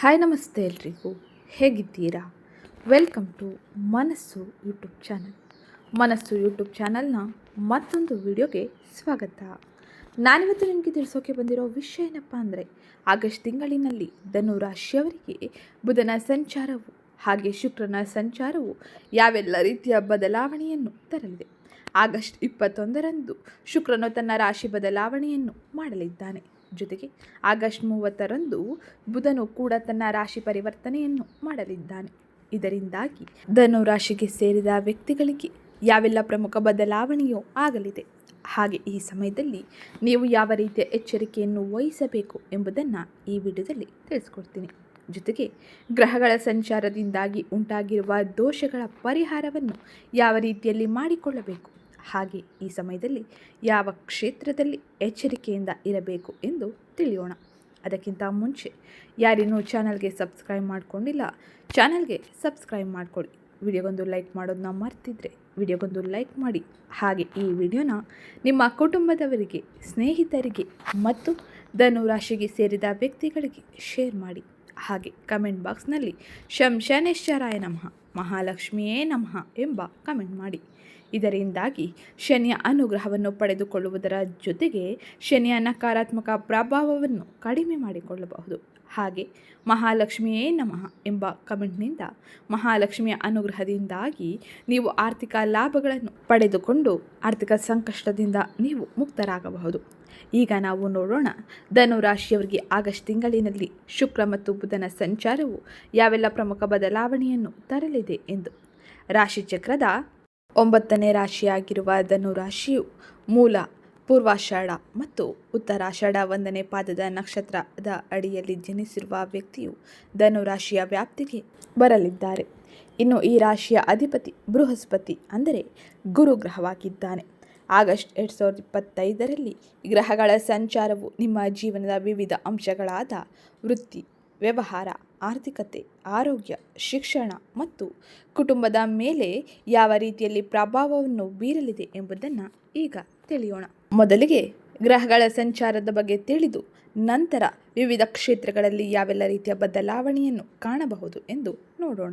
Hi ನಮಸ್ತೆ ಎಲ್ರಿಗೂ. ಹೇಗಿದ್ದೀರಾ? Welcome to Manassu YouTube channel. Manassu YouTube ಚಾನಲ್ನ ಮತ್ತೊಂದು ವಿಡಿಯೋಗೆ ಸ್ವಾಗತ. ನಾನಿವತ್ತು ನಿಮಗೆ ತಿಳಿಸೋಕೆ ಬಂದಿರೋ ವಿಷಯ ಏನಪ್ಪ ಅಂದರೆ, ಆಗಸ್ಟ್ ತಿಂಗಳಿನಲ್ಲಿ ಧನು ರಾಶಿಯವರಿಗೆ ಬುಧನ ಸಂಚಾರವು ಹಾಗೆ ಶುಕ್ರನ ಸಂಚಾರವು ಯಾವೆಲ್ಲ ರೀತಿಯ ಬದಲಾವಣೆಯನ್ನು ತರಲಿದೆ. ಆಗಸ್ಟ್ ಇಪ್ಪತ್ತೊಂದರಂದು ಶುಕ್ರನು ತನ್ನ ರಾಶಿ ಬದಲಾವಣೆಯನ್ನು ಮಾಡಲಿದ್ದಾನೆ. ಜೊತೆಗೆ ಆಗಸ್ಟ್ ಮೂವತ್ತರಂದು ಬುಧನು ಕೂಡ ತನ್ನ ರಾಶಿ ಪರಿವರ್ತನೆಯನ್ನು ಮಾಡಲಿದ್ದಾನೆ. ಇದರಿಂದಾಗಿ ಧನು ರಾಶಿಗೆ ಸೇರಿದ ವ್ಯಕ್ತಿಗಳಿಗೆ ಯಾವೆಲ್ಲ ಪ್ರಮುಖ ಬದಲಾವಣೆಯೂ ಆಗಲಿದೆ. ಹಾಗೆ ಈ ಸಮಯದಲ್ಲಿ ನೀವು ಯಾವ ರೀತಿಯ ಎಚ್ಚರಿಕೆಯನ್ನು ವಹಿಸಬೇಕು ಎಂಬುದನ್ನು ಈ ವಿಡಿಯೋದಲ್ಲಿ ತಿಳಿಸ್ಕೊಡ್ತೀನಿ. ಜೊತೆಗೆ ಗ್ರಹಗಳ ಸಂಚಾರದಿಂದಾಗಿ ಉಂಟಾಗಿರುವ ದೋಷಗಳ ಪರಿಹಾರವನ್ನು ಯಾವ ರೀತಿಯಲ್ಲಿ ಮಾಡಿಕೊಳ್ಳಬೇಕು ಹಾಗೆ ಈ ಸಮಯದಲ್ಲಿ ಯಾವ ಕ್ಷೇತ್ರದಲ್ಲಿ ಎಚ್ಚರಿಕೆಯಿಂದ ಇರಬೇಕು ಎಂದು ತಿಳಿಯೋಣ. ಅದಕ್ಕಿಂತ ಮುಂಚೆ ಯಾರಿನ್ನೂ ಚಾನಲ್ಗೆ ಸಬ್ಸ್ಕ್ರೈಬ್ ಮಾಡಿಕೊಂಡಿಲ್ಲ, ಚಾನಲ್ಗೆ ಸಬ್ಸ್ಕ್ರೈಬ್ ಮಾಡಿಕೊಳ್ಳಿ ವಿಡಿಯೋಗೊಂದು ಲೈಕ್ ಮಾಡೋದನ್ನ ಮರ್ತಿದ್ರೆ ವಿಡಿಯೋಗೊಂದು ಲೈಕ್ ಮಾಡಿ. ಹಾಗೆ ಈ ವಿಡಿಯೋನ ನಿಮ್ಮ ಕುಟುಂಬದವರಿಗೆ, ಸ್ನೇಹಿತರಿಗೆ ಮತ್ತು ಧನು ರಾಶಿಗೆ ಸೇರಿದ ವ್ಯಕ್ತಿಗಳಿಗೆ ಶೇರ್ ಮಾಡಿ. ಹಾಗೆ ಕಮೆಂಟ್ ಬಾಕ್ಸ್ನಲ್ಲಿ ಶಂ ಶನೇಶ್ವರಾಯ ನಮಃ. ಮಹಾಲಕ್ಷ್ಮಿಯೇ ನಮಃ ಎಂಬ ಕಮೆಂಟ್ ಮಾಡಿ. ಇದರಿಂದಾಗಿ ಶನಿಯ ಅನುಗ್ರಹವನ್ನು ಪಡೆದುಕೊಳ್ಳುವುದರ ಜೊತೆಗೆ ಶನಿಯ ನಕಾರಾತ್ಮಕ ಪ್ರಭಾವವನ್ನು ಕಡಿಮೆ ಮಾಡಿಕೊಳ್ಳಬಹುದು. ಹಾಗೆ ಮಹಾಲಕ್ಷ್ಮಿಯೇ ನಮಃ ಎಂಬ ಕಮೆಂಟ್ನಿಂದ ಮಹಾಲಕ್ಷ್ಮಿಯ ಅನುಗ್ರಹದಿಂದಾಗಿ ನೀವು ಆರ್ಥಿಕ ಲಾಭಗಳನ್ನು ಪಡೆದುಕೊಂಡು ಆರ್ಥಿಕ ಸಂಕಷ್ಟದಿಂದ ನೀವು ಮುಕ್ತರಾಗಬಹುದು. ಈಗ ನಾವು ನೋಡೋಣ ಧನು ರಾಶಿಯವರಿಗೆ ಆಗಸ್ಟ್ ತಿಂಗಳಿನಲ್ಲಿ ಶುಕ್ರ ಮತ್ತು ಬುಧನ ಸಂಚಾರವು ಯಾವೆಲ್ಲ ಪ್ರಮುಖ ಬದಲಾವಣೆಯನ್ನು ತರಲಿದೆ ಎಂದು. ರಾಶಿಚಕ್ರದ ಒಂಬತ್ತನೇ ರಾಶಿಯಾಗಿರುವ ಧನು ರಾಶಿಯು ಮೂಲ ಪೂರ್ವಾಷಾಢ ಮತ್ತು ಉತ್ತರಾಷಾಢ ಒಂದನೇ ಪಾದದ ನಕ್ಷತ್ರದ ಅಡಿಯಲ್ಲಿ ಜನಿಸಿರುವ ವ್ಯಕ್ತಿಯು ಧನುರಾಶಿಯ ವ್ಯಾಪ್ತಿಗೆ ಬರಲಿದ್ದಾರೆ. ಇನ್ನು ಈ ರಾಶಿಯ ಅಧಿಪತಿ ಬೃಹಸ್ಪತಿ ಅಂದರೆ ಗುರು ಗ್ರಹವಾಗಿದ್ದಾನೆ. ಆಗಸ್ಟ್ ಎರಡು ಸಾವಿರದ ಇಪ್ಪತ್ತೈದರಲ್ಲಿ ಗ್ರಹಗಳ ಸಂಚಾರವು ನಿಮ್ಮ ಜೀವನದ ವಿವಿಧ ಅಂಶಗಳಾದ ವೃತ್ತಿ, ವ್ಯವಹಾರ, ಆರ್ಥಿಕತೆ, ಆರೋಗ್ಯ, ಶಿಕ್ಷಣ ಮತ್ತು ಕುಟುಂಬದ ಮೇಲೆ ಯಾವ ರೀತಿಯಲ್ಲಿ ಪ್ರಭಾವವನ್ನು ಬೀರಲಿದೆ ಎಂಬುದನ್ನು ಈಗ ತಿಳಿಯೋಣ. ಮೊದಲಿಗೆ ಗ್ರಹಗಳ ಸಂಚಾರದ ಬಗ್ಗೆ ತಿಳಿದು ನಂತರ ವಿವಿಧ ಕ್ಷೇತ್ರಗಳಲ್ಲಿ ಯಾವೆಲ್ಲ ರೀತಿಯ ಬದಲಾವಣೆಯನ್ನು ಕಾಣಬಹುದು ಎಂದು ನೋಡೋಣ.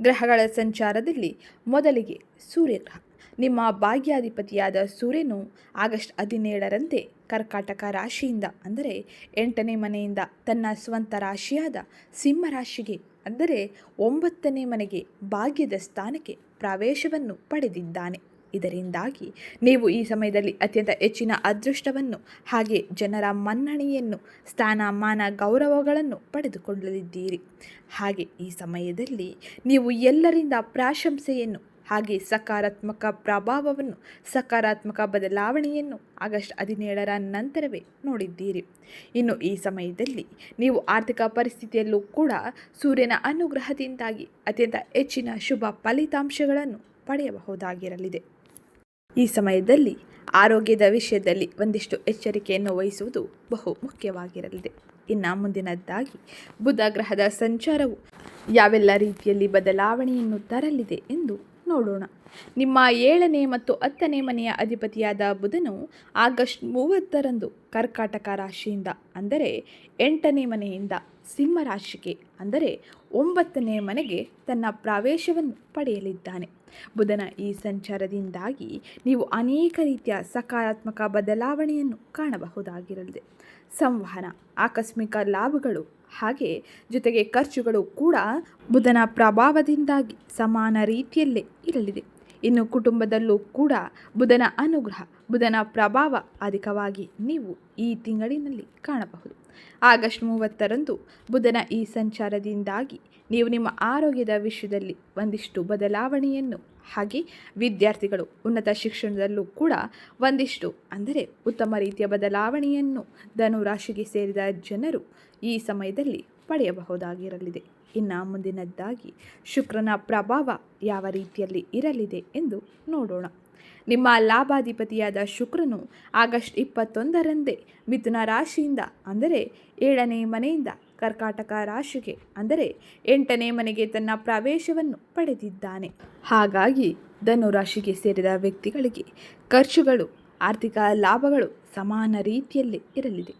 ಗ್ರಹಗಳ ಸಂಚಾರದಲ್ಲಿ ಮೊದಲಿಗೆ ಸೂರ್ಯಗ್ರಹ ನಿಮ್ಮ ಭಾಗ್ಯಾಧಿಪತಿಯಾದ ಸೂರ್ಯನು ಆಗಸ್ಟ್ ಹದಿನೇಳರಂತೆ ಕರ್ಕಾಟಕ ರಾಶಿಯಿಂದ, ಅಂದರೆ ಎಂಟನೇ ಮನೆಯಿಂದ ತನ್ನ ಸ್ವಂತ ರಾಶಿಯಾದ ಸಿಂಹ ರಾಶಿಗೆ, ಅಂದರೆ ಒಂಬತ್ತನೇ ಮನೆಗೆ ಭಾಗ್ಯದ ಸ್ಥಾನಕ್ಕೆ ಪ್ರವೇಶವನ್ನು ಪಡೆದಿದ್ದಾನೆ. ಇದರಿಂದಾಗಿ ನೀವು ಈ ಸಮಯದಲ್ಲಿ ಅತ್ಯಂತ ಹೆಚ್ಚಿನ ಅದೃಷ್ಟವನ್ನು ಹಾಗೆ ಜನರ ಮನ್ನಣೆಯನ್ನು, ಸ್ಥಾನಮಾನ ಗೌರವಗಳನ್ನು ಪಡೆದುಕೊಳ್ಳಲಿದ್ದೀರಿ. ಹಾಗೆ ಈ ಸಮಯದಲ್ಲಿ ನೀವು ಎಲ್ಲರಿಂದ ಪ್ರಾಶಂಸೆಯನ್ನು, ಹಾಗೆ ಸಕಾರಾತ್ಮಕ ಪ್ರಭಾವವನ್ನು, ಸಕಾರಾತ್ಮಕ ಬದಲಾವಣೆಯನ್ನು ಆಗಸ್ಟ್ ಹದಿನೇಳರ ನಂತರವೇ ನೋಡಿದ್ದೀರಿ. ಇನ್ನು ಈ ಸಮಯದಲ್ಲಿ ನೀವು ಆರ್ಥಿಕ ಪರಿಸ್ಥಿತಿಯಲ್ಲೂ ಕೂಡ ಸೂರ್ಯನ ಅನುಗ್ರಹದಿಂದಾಗಿ ಅತ್ಯಂತ ಹೆಚ್ಚಿನ ಶುಭ ಫಲಿತಾಂಶಗಳನ್ನು ಪಡೆಯಬಹುದಾಗಿರಲಿದೆ. ಈ ಸಮಯದಲ್ಲಿ ಆರೋಗ್ಯದ ವಿಷಯದಲ್ಲಿ ಒಂದಿಷ್ಟು ಎಚ್ಚರಿಕೆಯನ್ನು ವಹಿಸುವುದು ಬಹು ಮುಖ್ಯವಾಗಿರಲಿದೆ. ಇನ್ನು ಮುಂದಿನದ್ದಾಗಿ ಬುಧ ಗ್ರಹದ ಸಂಚಾರವು ಯಾವೆಲ್ಲ ರೀತಿಯಲ್ಲಿ ಬದಲಾವಣೆಯನ್ನು ತರಲಿದೆ ಎಂದು ನೋಡೋಣ. ನಿಮ್ಮ ಏಳನೇ ಮತ್ತು ಹತ್ತನೇ ಮನೆಯ ಅಧಿಪತಿಯಾದ ಬುಧನು ಆಗಸ್ಟ್ ಮೂವತ್ತರಂದು ಕರ್ಕಾಟಕ ರಾಶಿಯಿಂದ, ಅಂದರೆ ಎಂಟನೇ ಮನೆಯಿಂದ ಸಿಂಹ ರಾಶಿಗೆ, ಅಂದರೆ ಒಂಬತ್ತನೇ ಮನೆಗೆ ತನ್ನ ಪ್ರವೇಶವನ್ನು ಪಡೆಯಲಿದ್ದಾನೆ. ಬುಧನ ಈ ಸಂಚಾರದಿಂದಾಗಿ ನೀವು ಅನೇಕ ರೀತಿಯ ಸಕಾರಾತ್ಮಕ ಬದಲಾವಣೆಯನ್ನು ಕಾಣಬಹುದಾಗಿರಲಿದೆ. ಸಂವಹನ, ಆಕಸ್ಮಿಕ ಲಾಭಗಳು ಹಾಗೆ ಜೊತೆಗೆ ಖರ್ಚುಗಳು ಕೂಡ ಬುಧನ ಪ್ರಭಾವದಿಂದಾಗಿ ಸಮಾನ ರೀತಿಯಲ್ಲೇ ಇರಲಿದೆ. ಇನ್ನು ಕುಟುಂಬದಲ್ಲೂ ಕೂಡ ಬುಧನ ಅನುಗ್ರಹ, ಬುಧನ ಪ್ರಭಾವ ಅಧಿಕವಾಗಿ ನೀವು ಈ ತಿಂಗಳಿನಲ್ಲಿ ಕಾಣಬಹುದು. ಆಗಸ್ಟ್ ಮೂವತ್ತರಂದು ಬುಧನ ಈ ಸಂಚಾರದಿಂದಾಗಿ ನೀವು ನಿಮ್ಮ ಆರೋಗ್ಯದ ವಿಷಯದಲ್ಲಿ ಒಂದಿಷ್ಟು ಬದಲಾವಣೆಯನ್ನು, ಹಾಗೆ ವಿದ್ಯಾರ್ಥಿಗಳು ಉನ್ನತ ಶಿಕ್ಷಣದಲ್ಲೂ ಕೂಡ ಒಂದಿಷ್ಟು, ಅಂದರೆ ಉತ್ತಮ ರೀತಿಯ ಬದಲಾವಣೆಯನ್ನು ಧನುರಾಶಿಗೆ ಸೇರಿದ ಜನರು ಈ ಸಮಯದಲ್ಲಿ ಪಡೆಯಬಹುದಾಗಿರಲಿದೆ. ಇನ್ನು ಮುಂದಿನದ್ದಾಗಿ ಶುಕ್ರನ ಪ್ರಭಾವ ಯಾವ ರೀತಿಯಲ್ಲಿ ಇರಲಿದೆ ಎಂದು ನೋಡೋಣ. ನಿಮ್ಮ ಲಾಭಾಧಿಪತಿಯಾದ ಶುಕ್ರನು ಆಗಸ್ಟ್ ಇಪ್ಪತ್ತೊಂದರಂದೇ ಮಿಥುನ ರಾಶಿಯಿಂದ, ಅಂದರೆ ಏಳನೇ ಮನೆಯಿಂದ ಕರ್ಕಾಟಕ ರಾಶಿಗೆ, ಅಂದರೆ ಎಂಟನೇ ಮನೆಗೆ ತನ್ನ ಪ್ರವೇಶವನ್ನು ಪಡೆದಿದ್ದಾನೆ. ಹಾಗಾಗಿ ಧನುರಾಶಿಗೆ ಸೇರಿದ ವ್ಯಕ್ತಿಗಳಿಗೆ ಖರ್ಚುಗಳು, ಆರ್ಥಿಕ ಲಾಭಗಳು ಸಮಾನ ರೀತಿಯಲ್ಲಿ ಇರಲಿದೆ.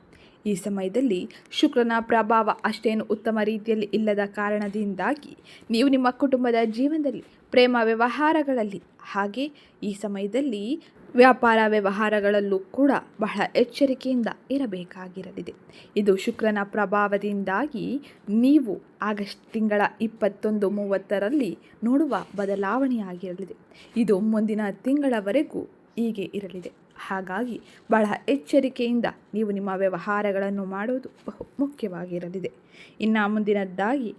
ಈ ಸಮಯದಲ್ಲಿ ಶುಕ್ರನ ಪ್ರಭಾವ ಅಷ್ಟೇನು ಉತ್ತಮ ರೀತಿಯಲ್ಲಿ ಇಲ್ಲದ ಕಾರಣದಿಂದಾಗಿ ನೀವು ನಿಮ್ಮ ಕುಟುಂಬದ ಜೀವನದಲ್ಲಿ ಪ್ರೇಮ ವ್ಯವಹಾರಗಳಲ್ಲಿ ಹಾಗೆ ಈ ಸಮಯದಲ್ಲಿ ವ್ಯಾಪಾರ ವ್ಯವಹಾರಗಳಲ್ಲೂ ಕೂಡ ಬಹಳ ಎಚ್ಚರಿಕೆಯಿಂದ ಇರಬೇಕಾಗಿರಲಿದೆ. ಇದು ಶುಕ್ರನ ಪ್ರಭಾವದಿಂದಾಗಿ ನೀವು ಆಗಸ್ಟ್ ತಿಂಗಳ ಇಪ್ಪತ್ತೊಂದು ಮೂವತ್ತರಲ್ಲಿ ನೋಡುವ ಬದಲಾವಣೆಯಾಗಿರಲಿದೆ. ಇದು ಮುಂದಿನ ತಿಂಗಳವರೆಗೂ ಹೀಗೆ ಇರಲಿದೆ. ಹಾಗಾಗಿ ಬಹಳ ಎಚ್ಚರಿಕೆಯಿಂದ ನೀವು ನಿಮ್ಮ ವ್ಯವಹಾರಗಳನ್ನು ಮಾಡುವುದು ಬಹು ಮುಖ್ಯವಾಗಿರಲಿದೆ. ಇನ್ನು ಮುಂದಿನದ್ದಾಗಿ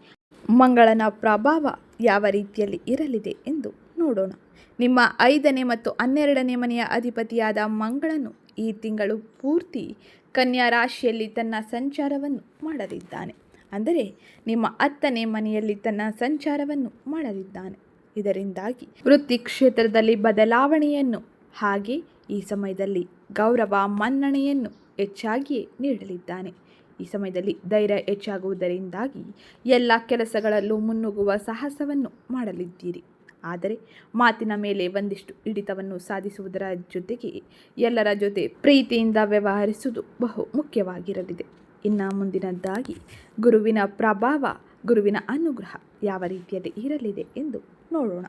ಮಂಗಳನ ಪ್ರಭಾವ ಯಾವ ರೀತಿಯಲ್ಲಿ ಇರಲಿದೆ ಎಂದು ನೋಡೋಣ. ನಿಮ್ಮ ಐದನೇ ಮತ್ತು ಹನ್ನೆರಡನೇ ಮನೆಯ ಅಧಿಪತಿಯಾದ ಮಂಗಳನು ಈ ತಿಂಗಳು ಪೂರ್ತಿ ಕನ್ಯಾ ರಾಶಿಯಲ್ಲಿ ತನ್ನ ಸಂಚಾರವನ್ನು ಮಾಡಲಿದ್ದಾನೆ. ಅಂದರೆ ನಿಮ್ಮ ಹತ್ತನೇ ಮನೆಯಲ್ಲಿ ತನ್ನ ಸಂಚಾರವನ್ನು ಮಾಡಲಿದ್ದಾನೆ. ಇದರಿಂದಾಗಿ ವೃತ್ತಿ ಕ್ಷೇತ್ರದಲ್ಲಿ ಬದಲಾವಣೆಯನ್ನು ಹಾಗೆ ಈ ಸಮಯದಲ್ಲಿ ಗೌರವ ಮನ್ನಣೆಯನ್ನು ಹೆಚ್ಚಾಗಿಯೇ ನೀಡಲಿದ್ದಾನೆ. ಈ ಸಮಯದಲ್ಲಿ ಧೈರ್ಯ ಹೆಚ್ಚಾಗುವುದರಿಂದಾಗಿ ಎಲ್ಲ ಕೆಲಸಗಳಲ್ಲೂ ಮುನ್ನುಗ್ಗುವ ಸಾಹಸವನ್ನು ಮಾಡಲಿದ್ದೀರಿ. ಆದರೆ ಮಾತಿನ ಮೇಲೆ ಒಂದಿಷ್ಟು ಹಿಡಿತವನ್ನು ಸಾಧಿಸುವುದರ ಜೊತೆಗೆ ಎಲ್ಲರ ಜೊತೆ ಪ್ರೀತಿಯಿಂದ ವ್ಯವಹರಿಸುವುದು ಬಹು ಮುಖ್ಯವಾಗಿರಲಿದೆ. ಇನ್ನು ಮುಂದಿನದ್ದಾಗಿ ಗುರುವಿನ ಪ್ರಭಾವ, ಗುರುವಿನ ಅನುಗ್ರಹ ಯಾವ ರೀತಿಯಲ್ಲಿ ಇರಲಿದೆ ಎಂದು ನೋಡೋಣ.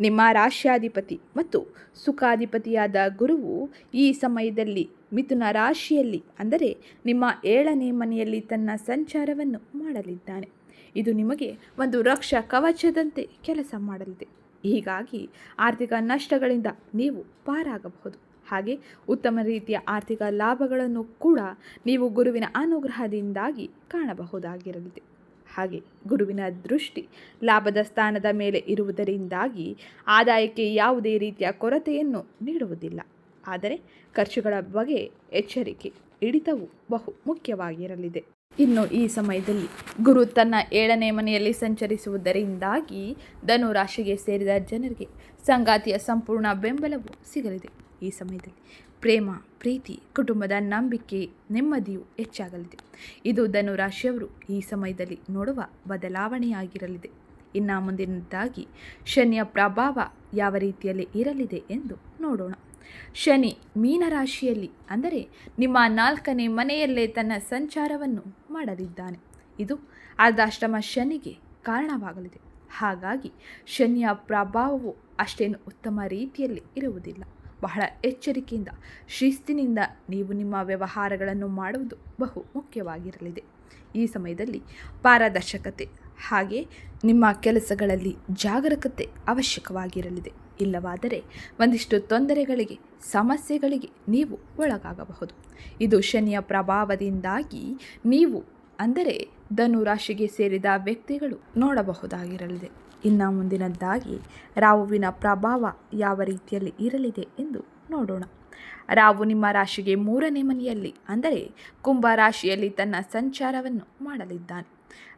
ನಿಮ್ಮ ರಾಶ್ಯಾಧಿಪತಿ ಮತ್ತು ಸುಖಾಧಿಪತಿಯಾದ ಗುರುವು ಈ ಸಮಯದಲ್ಲಿ ಮಿಥುನ ರಾಶಿಯಲ್ಲಿ, ಅಂದರೆ ನಿಮ್ಮ ಏಳನೇ ಮನೆಯಲ್ಲಿ ತನ್ನ ಸಂಚಾರವನ್ನು ಮಾಡಲಿದ್ದಾನೆ. ಇದು ನಿಮಗೆ ಒಂದು ರಕ್ಷಾ ಕವಚದಂತೆ ಕೆಲಸ ಮಾಡಲಿದೆ. ಹೀಗಾಗಿ ಆರ್ಥಿಕ ನಷ್ಟಗಳಿಂದ ನೀವು ಪಾರಾಗಬಹುದು. ಹಾಗೆ ಉತ್ತಮ ರೀತಿಯ ಆರ್ಥಿಕ ಲಾಭಗಳನ್ನು ಕೂಡ ನೀವು ಗುರುವಿನ ಅನುಗ್ರಹದಿಂದಾಗಿ ಕಾಣಬಹುದಾಗಿರಲಿದೆ. ಹಾಗೆ ಗುರುವಿನ ದೃಷ್ಟಿ ಲಾಭದ ಸ್ಥಾನದ ಮೇಲೆ ಇರುವುದರಿಂದಾಗಿ ಆದಾಯಕ್ಕೆ ಯಾವುದೇ ರೀತಿಯ ಕೊರತೆಯನ್ನು ನೀಡುವುದಿಲ್ಲ. ಆದರೆ ಖರ್ಚುಗಳ ಬಗ್ಗೆ ಎಚ್ಚರಿಕೆ ಹಿಡಿತವು ಬಹು ಮುಖ್ಯವಾಗಿರಲಿದೆ. ಇನ್ನು ಈ ಸಮಯದಲ್ಲಿ ಗುರು ತನ್ನ ಏಳನೇ ಮನೆಯಲ್ಲಿ ಸಂಚರಿಸುವುದರಿಂದಾಗಿ ಧನು ರಾಶಿಗೆ ಸೇರಿದ ಜನರಿಗೆ ಸಂಗಾತಿಯ ಸಂಪೂರ್ಣ ಬೆಂಬಲವು ಸಿಗಲಿದೆ. ಈ ಸಮಯದಲ್ಲಿ ಪ್ರೇಮ, ಪ್ರೀತಿ, ಕುಟುಂಬದ ನಂಬಿಕೆ, ನೆಮ್ಮದಿಯು ಹೆಚ್ಚಾಗಲಿದೆ. ಇದು ಧನು ರಾಶಿಯವರು ಈ ಸಮಯದಲ್ಲಿ ನೋಡುವ ಬದಲಾವಣೆಯಾಗಿರಲಿದೆ. ಇನ್ನು ಮುಂದಿನದ್ದಾಗಿ ಶನಿಯ ಪ್ರಭಾವ ಯಾವ ರೀತಿಯಲ್ಲಿ ಇರಲಿದೆ ಎಂದು ನೋಡೋಣ. ಶನಿ ಮೀನರಾಶಿಯಲ್ಲಿ ಅಂದರೆ ನಿಮ್ಮ ನಾಲ್ಕನೇ ಮನೆಯಲ್ಲೇ ತನ್ನ ಸಂಚಾರವನ್ನು ಮಾಡಲಿದ್ದಾನೆ. ಇದು ಅರ್ಧಾಶ್ರಮ ಶನಿಗೆ ಕಾರಣವಾಗಲಿದೆ. ಹಾಗಾಗಿ ಶನಿಯ ಪ್ರಭಾವವು ಅಷ್ಟೇನು ಉತ್ತಮ ರೀತಿಯಲ್ಲಿ ಇರುವುದಿಲ್ಲ. ಬಹಳ ಎಚ್ಚರಿಕೆಯಿಂದ, ಶಿಸ್ತಿನಿಂದ ನೀವು ನಿಮ್ಮ ವ್ಯವಹಾರಗಳನ್ನು ಮಾಡುವುದು ಬಹು ಮುಖ್ಯವಾಗಿರಲಿದೆ. ಈ ಸಮಯದಲ್ಲಿ ಪಾರದರ್ಶಕತೆ ಹಾಗೆ ನಿಮ್ಮ ಕೆಲಸಗಳಲ್ಲಿ ಜಾಗರೂಕತೆ ಅವಶ್ಯಕವಾಗಿರಲಿದೆ. ಇಲ್ಲವಾದರೆ ಒಂದಿಷ್ಟು ತೊಂದರೆಗಳಿಗೆ, ಸಮಸ್ಯೆಗಳಿಗೆ ನೀವು ಒಳಗಾಗಬಹುದು. ಇದು ಶನಿಯ ಪ್ರಭಾವದಿಂದಾಗಿ ನೀವು, ಅಂದರೆ ಧನು ರಾಶಿಗೆ ಸೇರಿದ ವ್ಯಕ್ತಿಗಳು ನೋಡಬಹುದಾಗಿರಲಿದೆ. ಇನ್ನು ಮುಂದಿನದ್ದಾಗಿ, ರಾಹುವಿನ ಪ್ರಭಾವ ಯಾವ ರೀತಿಯಲ್ಲಿ ಇರಲಿದೆ ಎಂದು ನೋಡೋಣ. ರಾವು ನಿಮ್ಮ ರಾಶಿಗೆ ಮೂರನೇ ಮನೆಯಲ್ಲಿ, ಅಂದರೆ ಕುಂಭ ರಾಶಿಯಲ್ಲಿ ತನ್ನ ಸಂಚಾರವನ್ನು ಮಾಡಲಿದ್ದಾನೆ.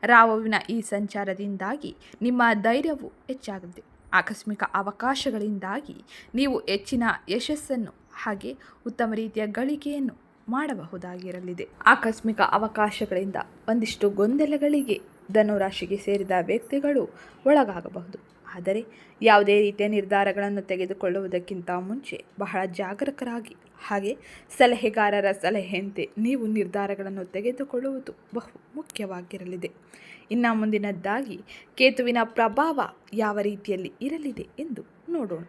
ರಾಹುವಿನ ಈ ಸಂಚಾರದಿಂದಾಗಿ ನಿಮ್ಮ ಧೈರ್ಯವು ಹೆಚ್ಚಾಗಲಿದೆ. ಆಕಸ್ಮಿಕ ಅವಕಾಶಗಳಿಂದಾಗಿ ನೀವು ಹೆಚ್ಚಿನ ಯಶಸ್ಸನ್ನು ಹಾಗೆ ಉತ್ತಮ ರೀತಿಯ ಗಳಿಕೆಯನ್ನು ಮಾಡಬಹುದಾಗಿರಲಿದೆ. ಆಕಸ್ಮಿಕ ಅವಕಾಶಗಳಿಂದ ಒಂದಿಷ್ಟು ಗೊಂದಲಗಳಿಗೆ ಧನುರಾಶಿಗೆ ಸೇರಿದ ವ್ಯಕ್ತಿಗಳು ಒಳಗಾಗಬಹುದು. ಆದರೆ ಯಾವುದೇ ರೀತಿಯ ನಿರ್ಧಾರಗಳನ್ನು ತೆಗೆದುಕೊಳ್ಳುವುದಕ್ಕಿಂತ ಮುಂಚೆ ಬಹಳ ಜಾಗರೂಕರಾಗಿ ಹಾಗೆ ಸಲಹೆಗಾರರ ಸಲಹೆಯಂತೆ ನೀವು ನಿರ್ಧಾರಗಳನ್ನು ತೆಗೆದುಕೊಳ್ಳುವುದು ಬಹು ಮುಖ್ಯವಾಗಿರಲಿದೆ. ಇನ್ನು ಮುಂದಿನದ್ದಾಗಿ ಕೇತುವಿನ ಪ್ರಭಾವ ಯಾವ ರೀತಿಯಲ್ಲಿ ಇರಲಿದೆ ಎಂದು ನೋಡೋಣ.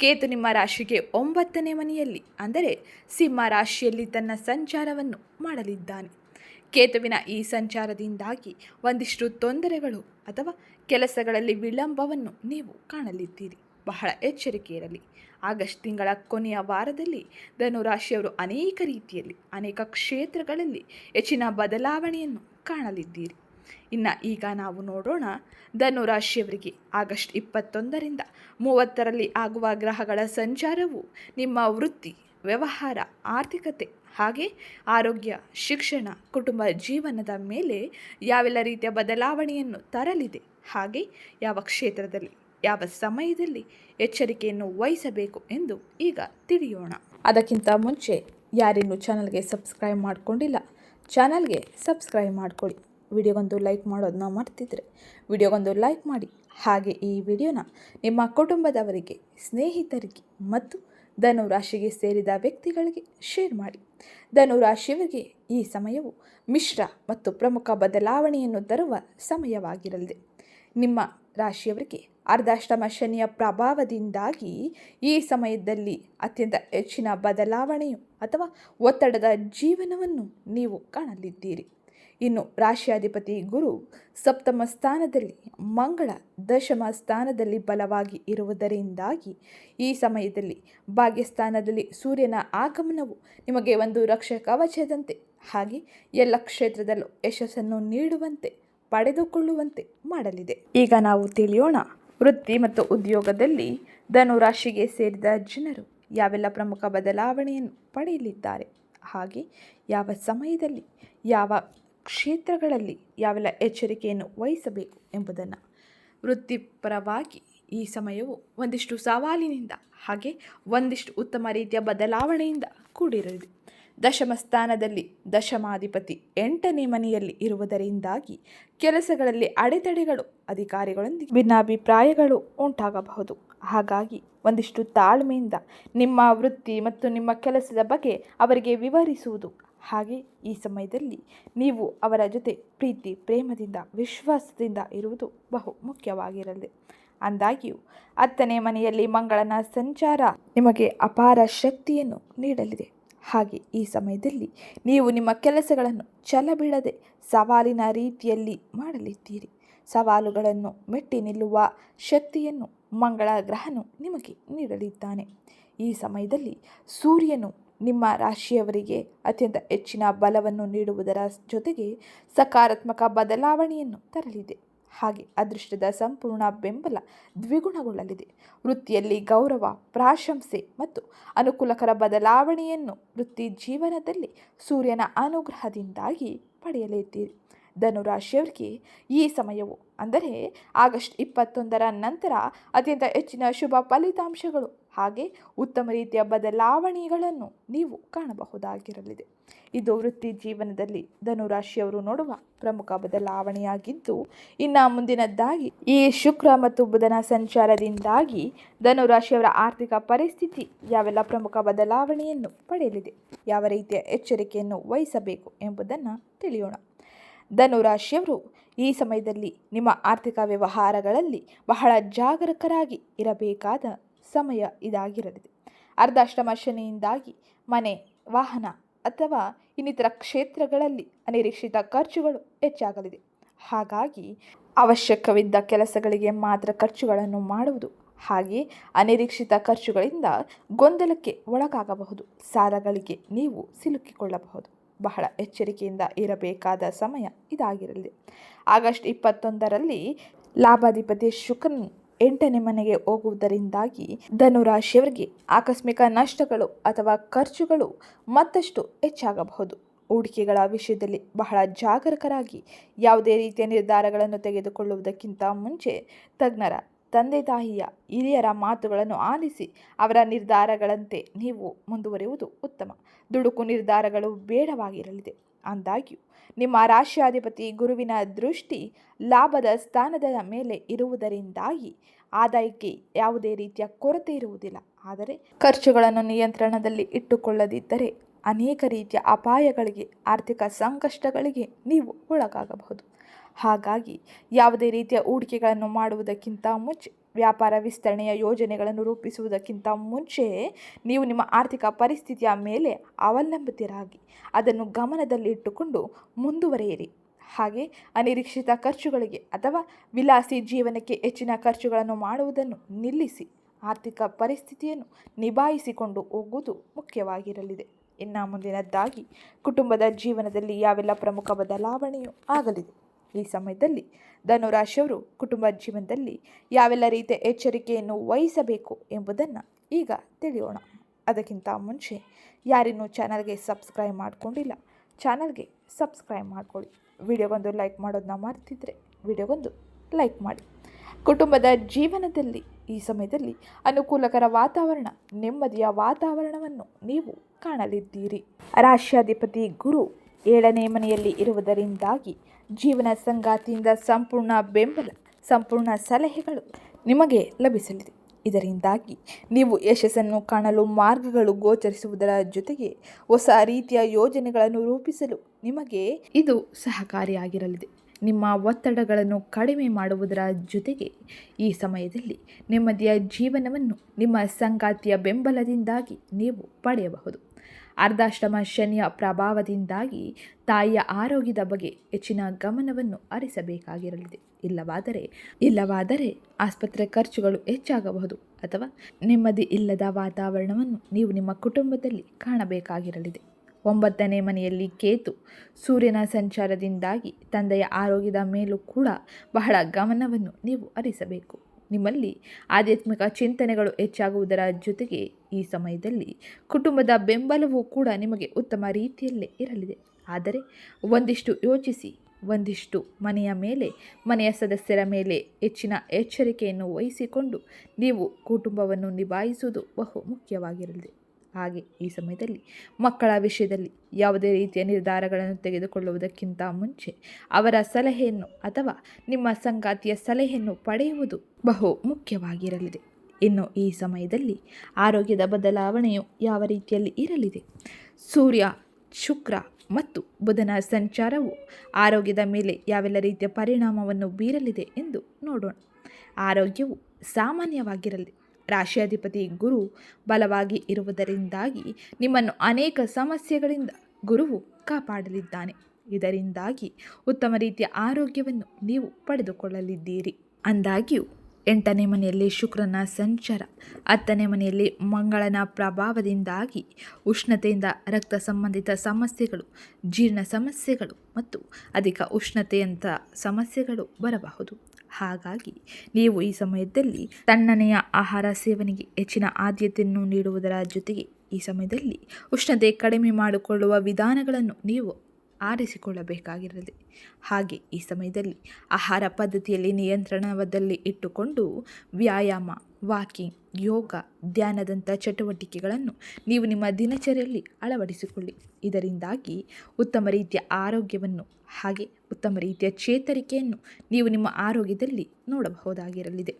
ಕೇತು ನಿಮ್ಮ ರಾಶಿಗೆ ಒಂಬತ್ತನೇ ಮನೆಯಲ್ಲಿ, ಅಂದರೆ ಸಿಂಹ ರಾಶಿಯಲ್ಲಿ ತನ್ನ ಸಂಚಾರವನ್ನು ಮಾಡಲಿದ್ದಾನೆ. ಕೇತುವಿನ ಈ ಸಂಚಾರದಿಂದಾಗಿ ಒಂದಿಷ್ಟು ತೊಂದರೆಗಳು ಅಥವಾ ಕೆಲಸಗಳಲ್ಲಿ ವಿಳಂಬವನ್ನು ನೀವು ಕಾಣಲಿದ್ದೀರಿ. ಬಹಳ ಎಚ್ಚರಿಕೆ ಇರಲಿ. ಆಗಸ್ಟ್ ತಿಂಗಳ ಕೊನೆಯ ವಾರದಲ್ಲಿ ಧನುರಾಶಿಯವರು ಅನೇಕ ರೀತಿಯಲ್ಲಿ, ಅನೇಕ ಕ್ಷೇತ್ರಗಳಲ್ಲಿ ಹೆಚ್ಚಿನ ಬದಲಾವಣೆಯನ್ನು ಕಾಣಲಿದ್ದೀರಿ. ಇನ್ನು ಈಗ ನಾವು ನೋಡೋಣ ಧನುರಾಶಿಯವರಿಗೆ ಆಗಸ್ಟ್ ಇಪ್ಪತ್ತೊಂದರಿಂದ ಮೂವತ್ತರಲ್ಲಿ ಆಗುವ ಗ್ರಹಗಳ ಸಂಚಾರವು ನಿಮ್ಮ ವೃತ್ತಿ, ವ್ಯವಹಾರ, ಆರ್ಥಿಕತೆ ಹಾಗೆ ಆರೋಗ್ಯ, ಶಿಕ್ಷಣ, ಕುಟುಂಬ ಜೀವನದ ಮೇಲೆ ಯಾವೆಲ್ಲ ರೀತಿಯ ಬದಲಾವಣೆಯನ್ನು ತರಲಿದೆ, ಹಾಗೆ ಯಾವ ಕ್ಷೇತ್ರದಲ್ಲಿ, ಯಾವ ಸಮಯದಲ್ಲಿ ಎಚ್ಚರಿಕೆಯನ್ನು ವಹಿಸಬೇಕು ಎಂದು ಈಗ ತಿಳಿಯೋಣ. ಅದಕ್ಕಿಂತ ಮುಂಚೆ ಯಾರಿನ್ನೂ ಚಾನಲ್ಗೆ ಸಬ್ಸ್ಕ್ರೈಬ್ ಮಾಡಿಕೊಂಡಿಲ್ಲ ಚಾನಲ್ಗೆ ಸಬ್ಸ್ಕ್ರೈಬ್ ಮಾಡಿಕೊಳ್ಳಿ. ವಿಡಿಯೋಗೊಂದು ಲೈಕ್ ಮಾಡೋದನ್ನ ಮರ್ತಿದ್ರೆ ವಿಡಿಯೋಗೊಂದು ಲೈಕ್ ಮಾಡಿ. ಹಾಗೆ ಈ ವಿಡಿಯೋನ ನಿಮ್ಮ ಕುಟುಂಬದವರಿಗೆ, ಸ್ನೇಹಿತರಿಗೆ ಮತ್ತು ಧನು ರಾಶಿಗೆ ಸೇರಿದ ವ್ಯಕ್ತಿಗಳಿಗೆ ಶೇರ್ ಮಾಡಿ. ಧನು ರಾಶಿಯವರಿಗೆ ಈ ಸಮಯವು ಮಿಶ್ರ ಮತ್ತು ಪ್ರಮುಖ ಬದಲಾವಣೆಯನ್ನು ತರುವ ಸಮಯವಾಗಿರಲಿದೆ. ನಿಮ್ಮ ರಾಶಿಯವರಿಗೆ ಅರ್ಧಾಷ್ಟಮ ಶನಿಯ ಪ್ರಭಾವದಿಂದಾಗಿ ಈ ಸಮಯದಲ್ಲಿ ಅತ್ಯಂತ ಹೆಚ್ಚಿನ ಬದಲಾವಣೆಯು ಅಥವಾ ಒತ್ತಡದ ಜೀವನವನ್ನು ನೀವು ಕಾಣಲಿದ್ದೀರಿ. ಇನ್ನು ರಾಶಿಯಾಧಿಪತಿ ಗುರು ಸಪ್ತಮ ಸ್ಥಾನದಲ್ಲಿ ಮಂಗಳ ದಶಮ ಸ್ಥಾನದಲ್ಲಿ ಬಲವಾಗಿ ಇರುವುದರಿಂದಾಗಿ ಈ ಸಮಯದಲ್ಲಿ ಭಾಗ್ಯಸ್ಥಾನದಲ್ಲಿ ಸೂರ್ಯನ ಆಗಮನವು ನಿಮಗೆ ಒಂದು ರಕ್ಷ ಕವಚದಂತೆ ಹಾಗೆ ಎಲ್ಲ ಕ್ಷೇತ್ರದಲ್ಲೂ ಯಶಸ್ಸನ್ನು ನೀಡುವಂತೆ, ಪಡೆದುಕೊಳ್ಳುವಂತೆ ಮಾಡಲಿದೆ. ಈಗ ನಾವು ತಿಳಿಯೋಣ ವೃತ್ತಿ ಮತ್ತು ಉದ್ಯೋಗದಲ್ಲಿ ಧನು ರಾಶಿಗೆ ಸೇರಿದ ಜನರು ಯಾವೆಲ್ಲ ಪ್ರಮುಖ ಬದಲಾವಣೆಯನ್ನು ಪಡೆಯಲಿದ್ದಾರೆ? ಹಾಗೆ ಯಾವ ಸಮಯದಲ್ಲಿ ಯಾವ ಕ್ಷೇತ್ರಗಳಲ್ಲಿ ಯಾವೆಲ್ಲ ಎಚ್ಚರಿಕೆಯನ್ನು ವಹಿಸಬೇಕು ಎಂಬುದನ್ನು ವೃತ್ತಿಪರವಾಗಿ ಈ ಸಮಯವು ಒಂದಿಷ್ಟು ಸವಾಲಿನಿಂದ ಹಾಗೆ ಒಂದಿಷ್ಟು ಉತ್ತಮ ರೀತಿಯ ಬದಲಾವಣೆಯಿಂದ ಕೂಡಿರಲಿದೆ ದಶಮ ಸ್ಥಾನದಲ್ಲಿ ದಶಮಾಧಿಪತಿ ಎಂಟನೇ ಮನೆಯಲ್ಲಿ ಇರುವುದರಿಂದಾಗಿ ಕೆಲಸಗಳಲ್ಲಿ ಅಡೆತಡೆಗಳು ಅಧಿಕಾರಿಗಳೊಂದಿಗೆ ಭಿನ್ನಾಭಿಪ್ರಾಯಗಳು ಉಂಟಾಗಬಹುದು. ಹಾಗಾಗಿ ಒಂದಿಷ್ಟು ತಾಳ್ಮೆಯಿಂದ ನಿಮ್ಮ ವೃತ್ತಿ ಮತ್ತು ನಿಮ್ಮ ಕೆಲಸದ ಬಗ್ಗೆ ಅವರಿಗೆ ವಿವರಿಸುವುದು ಹಾಗೆ ಈ ಸಮಯದಲ್ಲಿ ನೀವು ಅವರ ಜೊತೆ ಪ್ರೀತಿ, ಪ್ರೇಮದಿಂದ, ವಿಶ್ವಾಸದಿಂದ ಇರುವುದು ಬಹು ಮುಖ್ಯವಾಗಿರಲಿದೆ ಅಂದಾಗಿಯೂ ಹತ್ತನೇ ಮನೆಯಲ್ಲಿ ಮಂಗಳನ ಸಂಚಾರ ನಿಮಗೆ ಅಪಾರ ಶಕ್ತಿಯನ್ನು ನೀಡಲಿದೆ. ಹಾಗೆ ಈ ಸಮಯದಲ್ಲಿ ನೀವು ನಿಮ್ಮ ಕೆಲಸಗಳನ್ನು ಛಲಬಿಡದೆ ಸವಾಲಿನ ರೀತಿಯಲ್ಲಿ ಮಾಡಲಿದ್ದೀರಿ. ಸವಾಲುಗಳನ್ನು ಮೆಟ್ಟಿ ನಿಲ್ಲುವ ಶಕ್ತಿಯನ್ನು ಮಂಗಳ ಗ್ರಹನು ನಿಮಗೆ ನೀಡಲಿದ್ದಾನೆ. ಈ ಸಮಯದಲ್ಲಿ ಸೂರ್ಯನು ನಿಮ್ಮ ರಾಶಿಯವರಿಗೆ ಅತ್ಯಂತ ಹೆಚ್ಚಿನ ಬಲವನ್ನು ನೀಡುವುದರ ಜೊತೆಗೆ ಸಕಾರಾತ್ಮಕ ಬದಲಾವಣೆಯನ್ನು ತರಲಿದೆ. ಹಾಗೆ ಅದೃಷ್ಟದ ಸಂಪೂರ್ಣ ಬೆಂಬಲ ದ್ವಿಗುಣಗೊಳ್ಳಲಿದೆ. ವೃತ್ತಿಯಲ್ಲಿ ಗೌರವ, ಪ್ರಾಶಂಸೆ ಮತ್ತು ಅನುಕೂಲಕರ ಬದಲಾವಣೆಯನ್ನು ವೃತ್ತಿ ಜೀವನದಲ್ಲಿ ಸೂರ್ಯನ ಅನುಗ್ರಹದಿಂದಾಗಿ ಪಡೆಯಲಿದ್ದೀರಿ ಧನುರಾಶಿಯವರಿಗೆ ಈ ಸಮಯವು ಅಂದರೆ ಆಗಸ್ಟ್ ಇಪ್ಪತ್ತೊಂದರ ನಂತರ ಅತ್ಯಂತ ಹೆಚ್ಚಿನ ಶುಭ ಫಲಿತಾಂಶಗಳು ಹಾಗೆ ಉತ್ತಮ ರೀತಿಯ ಬದಲಾವಣೆಗಳನ್ನು ನೀವು ಕಾಣಬಹುದಾಗಿರಲಿದೆ. ಇದು ವೃತ್ತಿ ಜೀವನದಲ್ಲಿ ಧನುರಾಶಿಯವರು ನೋಡುವ ಪ್ರಮುಖ ಬದಲಾವಣೆಯಾಗಿದ್ದು, ಇನ್ನು ಮುಂದಿನದ್ದಾಗಿ ಈ ಶುಕ್ರ ಮತ್ತು ಬುಧನ ಸಂಚಾರದಿಂದಾಗಿ ಧನುರಾಶಿಯವರ ಆರ್ಥಿಕ ಪರಿಸ್ಥಿತಿ ಯಾವೆಲ್ಲ ಪ್ರಮುಖ ಬದಲಾವಣೆಯನ್ನು ಪಡೆಯಲಿದೆ, ಯಾವ ರೀತಿಯ ಎಚ್ಚರಿಕೆಯನ್ನು ವಹಿಸಬೇಕು ಎಂಬುದನ್ನು ತಿಳಿಯೋಣ. ಧನುರಾಶಿಯವರು ಈ ಸಮಯದಲ್ಲಿ ನಿಮ್ಮ ಆರ್ಥಿಕ ವ್ಯವಹಾರಗಳಲ್ಲಿ ಬಹಳ ಜಾಗರೂಕರಾಗಿ ಇರಬೇಕಾದ ಸಮಯ ಇದಾಗಿರಲಿದೆ. ಅರ್ಧಾಷ್ಟಮ ಶನಿಯಿಂದಾಗಿ ಮನೆ, ವಾಹನ ಅಥವಾ ಇನ್ನಿತರ ಕ್ಷೇತ್ರಗಳಲ್ಲಿ ಅನಿರೀಕ್ಷಿತ ಖರ್ಚುಗಳು ಹೆಚ್ಚಾಗಲಿದೆ. ಹಾಗಾಗಿ ಅವಶ್ಯಕವಿದ್ದ ಕೆಲಸಗಳಿಗೆ ಮಾತ್ರ ಖರ್ಚುಗಳನ್ನು ಮಾಡುವುದು ಹಾಗೆ ಅನಿರೀಕ್ಷಿತ ಖರ್ಚುಗಳಿಂದ ಗೊಂದಲಕ್ಕೆ ಒಳಗಾಗಬಹುದು. ಸಾಲಗಳಿಗೆ ನೀವು ಸಿಲುಕಿಕೊಳ್ಳಬಹುದು. ಬಹಳ ಎಚ್ಚರಿಕೆಯಿಂದ ಇರಬೇಕಾದ ಸಮಯ ಇದಾಗಿರಲಿದೆ. ಆಗಸ್ಟ್ ಇಪ್ಪತ್ತೊಂದರಲ್ಲಿ ಲಾಭಾಧಿಪತಿ ಶುಕ್ರನು ಎಂಟನೇ ಮನೆಗೆ ಹೋಗುವುದರಿಂದಾಗಿ ಧನುರಾಶಿಯವರಿಗೆ ಆಕಸ್ಮಿಕ ನಷ್ಟಗಳು ಅಥವಾ ಖರ್ಚುಗಳು ಮತ್ತಷ್ಟು ಹೆಚ್ಚಾಗಬಹುದು. ಹೂಡಿಕೆಗಳ ವಿಷಯದಲ್ಲಿ ಬಹಳ ಜಾಗರೂಕರಾಗಿ ಯಾವುದೇ ರೀತಿಯ ನಿರ್ಧಾರಗಳನ್ನು ತೆಗೆದುಕೊಳ್ಳುವುದಕ್ಕಿಂತ ಮುಂಚೆ ತಜ್ಞರ ತಂದೆ ತಾಯಿಯ ಹಿರಿಯರ ಮಾತುಗಳನ್ನು ಆಲಿಸಿ ಅವರ ನಿರ್ಧಾರಗಳಂತೆ ನೀವು ಮುಂದುವರಿಯುವುದು ಉತ್ತಮ. ದುಡುಕು ನಿರ್ಧಾರಗಳು ಬೇಡವಾಗಿರಲಿದೆ. ಅಂದಾಗ್ಯೂ, ನಿಮ್ಮ ರಾಷ್ಟ್ರಾಧಿಪತಿ ಗುರುವಿನ ದೃಷ್ಟಿ ಲಾಭದ ಸ್ಥಾನದ ಮೇಲೆ ಇರುವುದರಿಂದಾಗಿ ಆದಾಯಕ್ಕೆ ಯಾವುದೇ ರೀತಿಯ ಕೊರತೆ ಇರುವುದಿಲ್ಲ. ಆದರೆ, ಖರ್ಚುಗಳನ್ನು ನಿಯಂತ್ರಣದಲ್ಲಿ ಇಟ್ಟುಕೊಳ್ಳದಿದ್ದರೆ ಅನೇಕ ರೀತಿಯ ಅಪಾಯಗಳಿಗೆ, ಆರ್ಥಿಕ ಸಂಕಷ್ಟಗಳಿಗೆ ನೀವು ಒಳಗಾಗಬಹುದು. ಹಾಗಾಗಿ ಯಾವುದೇ ರೀತಿಯ ಹೂಡಿಕೆಗಳನ್ನು ಮಾಡುವುದಕ್ಕಿಂತ ಮುಂಚೆ, ವ್ಯಾಪಾರ ವಿಸ್ತರಣೆಯ ಯೋಜನೆಗಳನ್ನು ರೂಪಿಸುವುದಕ್ಕಿಂತ ಮುಂಚೆ ನೀವು ನಿಮ್ಮ ಆರ್ಥಿಕ ಪರಿಸ್ಥಿತಿಯ ಮೇಲೆ ಅವಲಂಬಿತರಾಗಿ ಅದನ್ನು ಗಮನದಲ್ಲಿಟ್ಟುಕೊಂಡು ಮುಂದುವರಿಯಿರಿ. ಹಾಗೆ ಅನಿರೀಕ್ಷಿತ ಖರ್ಚುಗಳಿಗೆ ಅಥವಾ ವಿಲಾಸಿ ಜೀವನಕ್ಕೆ ಹೆಚ್ಚಿನ ಖರ್ಚುಗಳನ್ನು ಮಾಡುವುದನ್ನು ನಿಲ್ಲಿಸಿ ಆರ್ಥಿಕ ಪರಿಸ್ಥಿತಿಯನ್ನು ನಿಭಾಯಿಸಿಕೊಂಡು ಹೋಗುವುದು ಮುಖ್ಯವಾಗಿರಲಿದೆ. ಇನ್ನು ಮುಂದಿನದ್ದಾಗಿ ಕುಟುಂಬದ ಜೀವನದಲ್ಲಿ ಯಾವೆಲ್ಲ ಪ್ರಮುಖ ಬದಲಾವಣೆಯೂ ಆಗಲಿದೆ? ಈ ಸಮಯದಲ್ಲಿ ಧನುರಾಶಿಯವರು ಕುಟುಂಬ ಜೀವನದಲ್ಲಿ ಯಾವೆಲ್ಲ ರೀತಿಯ ಎಚ್ಚರಿಕೆಯನ್ನು ವಹಿಸಬೇಕು ಎಂಬುದನ್ನು ಈಗ ತಿಳಿಯೋಣ. ಅದಕ್ಕಿಂತ ಮುಂಚೆ ಯಾರಿನ್ನೂ ಚಾನಲ್ಗೆ ಸಬ್ಸ್ಕ್ರೈಬ್ ಮಾಡಿಕೊಂಡಿಲ್ಲ, ಚಾನಲ್ಗೆ ಸಬ್ಸ್ಕ್ರೈಬ್ ಮಾಡ್ಕೊಳ್ಳಿ. ವಿಡಿಯೋಗೊಂದು ಲೈಕ್ ಮಾಡೋದನ್ನ ಮರ್ತಿದ್ರೆ ವಿಡಿಯೋಗೊಂದು ಲೈಕ್ ಮಾಡಿ. ಕುಟುಂಬದ ಜೀವನದಲ್ಲಿ ಈ ಸಮಯದಲ್ಲಿ ಅನುಕೂಲಕರ ವಾತಾವರಣ, ನೆಮ್ಮದಿಯ ವಾತಾವರಣವನ್ನು ನೀವು ಕಾಣಲಿದ್ದೀರಿ. ರಾಶ್ಯಾಧಿಪತಿ ಗುರು ಏಳನೇ ಮನೆಯಲ್ಲಿ ಇರುವುದರಿಂದಾಗಿ ಜೀವನ ಸಂಗಾತಿಯಿಂದ ಸಂಪೂರ್ಣ ಬೆಂಬಲ, ಸಂಪೂರ್ಣ ಸಲಹೆಗಳು ನಿಮಗೆ ಲಭಿಸಲಿದೆ. ಇದರಿಂದಾಗಿ ನೀವು ಯಶಸ್ಸನ್ನು ಕಾಣಲು ಮಾರ್ಗಗಳು ಗೋಚರಿಸುವುದರ ಜೊತೆಗೆ ಹೊಸ ರೀತಿಯ ಯೋಜನೆಗಳನ್ನು ರೂಪಿಸಲು ನಿಮಗೆ ಇದು ಸಹಕಾರಿಯಾಗಿರಲಿದೆ. ನಿಮ್ಮ ಒತ್ತಡಗಳನ್ನು ಕಡಿಮೆ ಮಾಡುವುದರ ಜೊತೆಗೆ ಈ ಸಮಯದಲ್ಲಿ ನೆಮ್ಮದಿಯ ಜೀವನವನ್ನು ನಿಮ್ಮ ಸಂಗಾತಿಯ ಬೆಂಬಲದಿಂದಾಗಿ ನೀವು ಪಡೆಯಬಹುದು. ಅರ್ಧಾಷ್ಟಮ ಶನಿಯ ಪ್ರಭಾವದಿಂದಾಗಿ ತಾಯಿಯ ಆರೋಗ್ಯದ ಬಗ್ಗೆ ಹೆಚ್ಚಿನ ಗಮನವನ್ನು ಹರಿಸಬೇಕಾಗಿರಲಿದೆ. ಇಲ್ಲವಾದರೆ ಇಲ್ಲವಾದರೆ ಆಸ್ಪತ್ರೆ ಖರ್ಚುಗಳು ಹೆಚ್ಚಾಗಬಹುದು ಅಥವಾ ನೆಮ್ಮದಿ ಇಲ್ಲದ ವಾತಾವರಣವನ್ನು ನೀವು ನಿಮ್ಮ ಕುಟುಂಬದಲ್ಲಿ ಕಾಣಬೇಕಾಗಿರಲಿದೆ. ಒಂಬತ್ತನೇ ಮನೆಯಲ್ಲಿ ಕೇತು ಸೂರ್ಯನ ಸಂಚಾರದಿಂದಾಗಿ ತಂದೆಯ ಆರೋಗ್ಯದ ಮೇಲೂ ಕೂಡ ಬಹಳ ಗಮನವನ್ನು ನೀವು ಹರಿಸಬೇಕು. ನಿಮ್ಮಲ್ಲಿ ಆಧ್ಯಾತ್ಮಿಕ ಚಿಂತನೆಗಳು ಹೆಚ್ಚಾಗುವುದರ ಜೊತೆಗೆ ಈ ಸಮಯದಲ್ಲಿ ಕುಟುಂಬದ ಬೆಂಬಲವೂ ಕೂಡ ನಿಮಗೆ ಉತ್ತಮ ರೀತಿಯಲ್ಲೇ ಇರಲಿದೆ. ಆದರೆ ಒಂದಿಷ್ಟು ಯೋಚಿಸಿ, ಒಂದಿಷ್ಟು ಮನೆಯ ಮೇಲೆ, ಮನೆಯ ಸದಸ್ಯರ ಮೇಲೆ ಹೆಚ್ಚಿನ ಎಚ್ಚರಿಕೆಯನ್ನು ವಹಿಸಿಕೊಂಡು ನೀವು ಕುಟುಂಬವನ್ನು ನಿಭಾಯಿಸುವುದು ಬಹು ಮುಖ್ಯವಾಗಿರಲಿದೆ. ಹಾಗೆ ಈ ಸಮಯದಲ್ಲಿ ಮಕ್ಕಳ ವಿಷಯದಲ್ಲಿ ಯಾವುದೇ ರೀತಿಯ ನಿರ್ಧಾರಗಳನ್ನು ತೆಗೆದುಕೊಳ್ಳುವುದಕ್ಕಿಂತ ಮುಂಚೆ ಅವರ ಸಲಹೆಯನ್ನು ಅಥವಾ ನಿಮ್ಮ ಸಂಗಾತಿಯ ಸಲಹೆಯನ್ನು ಪಡೆಯುವುದು ಬಹು ಮುಖ್ಯವಾಗಿರಲಿದೆ. ಇನ್ನು ಈ ಸಮಯದಲ್ಲಿ ಆರೋಗ್ಯದ ಬದಲಾವಣೆಯು ಯಾವ ರೀತಿಯಲ್ಲಿ ಇರಲಿದೆ? ಸೂರ್ಯ, ಶುಕ್ರ ಮತ್ತು ಬುಧನ ಸಂಚಾರವು ಆರೋಗ್ಯದ ಮೇಲೆ ಯಾವೆಲ್ಲ ರೀತಿಯ ಪರಿಣಾಮವನ್ನು ಬೀರಲಿದೆ ಎಂದು ನೋಡೋಣ. ಆರೋಗ್ಯವು ಸಾಮಾನ್ಯವಾಗಿರಲಿ ರಾಶಿಯಾಧಿಪತಿ ಗುರು ಬಲವಾಗಿ ಇರುವುದರಿಂದಾಗಿ ನಿಮ್ಮನ್ನು ಅನೇಕ ಸಮಸ್ಯೆಗಳಿಂದ ಗುರುವು ಕಾಪಾಡಲಿದ್ದಾನೆ. ಇದರಿಂದಾಗಿ ಉತ್ತಮ ರೀತಿಯ ಆರೋಗ್ಯವನ್ನು ನೀವು ಪಡೆದುಕೊಳ್ಳಲಿದ್ದೀರಿ. ಅಂದಾಗ್ಯೂ, ಎಂಟನೇ ಮನೆಯಲ್ಲಿ ಶುಕ್ರನ ಸಂಚಾರ, ಹತ್ತನೇ ಮನೆಯಲ್ಲಿ ಮಂಗಳನ ಪ್ರಭಾವದಿಂದಾಗಿ ಉಷ್ಣತೆಯಿಂದ ರಕ್ತ ಸಂಬಂಧಿತ ಸಮಸ್ಯೆಗಳು, ಜೀರ್ಣ ಸಮಸ್ಯೆಗಳು ಮತ್ತು ಅಧಿಕ ಉಷ್ಣತೆಯಂಥ ಸಮಸ್ಯೆಗಳು ಬರಬಹುದು. ಹಾಗಾಗಿ ನೀವು ಈ ಸಮಯದಲ್ಲಿ ತಣ್ಣನೆಯ ಆಹಾರ ಸೇವನೆಗೆ ಹೆಚ್ಚಿನ ಆದ್ಯತೆಯನ್ನು ನೀಡುವುದರ ಜೊತೆಗೆ ಈ ಸಮಯದಲ್ಲಿ ಉಷ್ಣತೆ ಕಡಿಮೆ ಮಾಡಿಕೊಳ್ಳುವ ವಿಧಾನಗಳನ್ನು ನೀವು ಆರಿಸಿಕೊಳ್ಳಬೇಕಾಗಿರಲಿ. ಹಾಗೆ ಈ ಸಮಯದಲ್ಲಿ ಆಹಾರ ಪದ್ಧತಿಯಲ್ಲಿ ನಿಯಂತ್ರಣದಲ್ಲಿ ಇಟ್ಟುಕೊಂಡು ವ್ಯಾಯಾಮ, ವಾಕಿಂಗ್, ಯೋಗ, ಧ್ಯಾನದಂಥ ಚಟುವಟಿಕೆಗಳನ್ನು ನೀವು ನಿಮ್ಮ ದಿನಚರಿಯಲ್ಲಿ ಅಳವಡಿಸಿಕೊಳ್ಳಿ. ಇದರಿಂದಾಗಿ ಉತ್ತಮ ರೀತಿಯ ಆರೋಗ್ಯವನ್ನು ಹಾಗೆ ಉತ್ತಮ ರೀತಿಯ ಚೇತರಿಕೆಯನ್ನು ನೀವು ನಿಮ್ಮ ಆರೋಗ್ಯದಲ್ಲಿ ನೋಡಬಹುದಾಗಿರಲಿದೆ.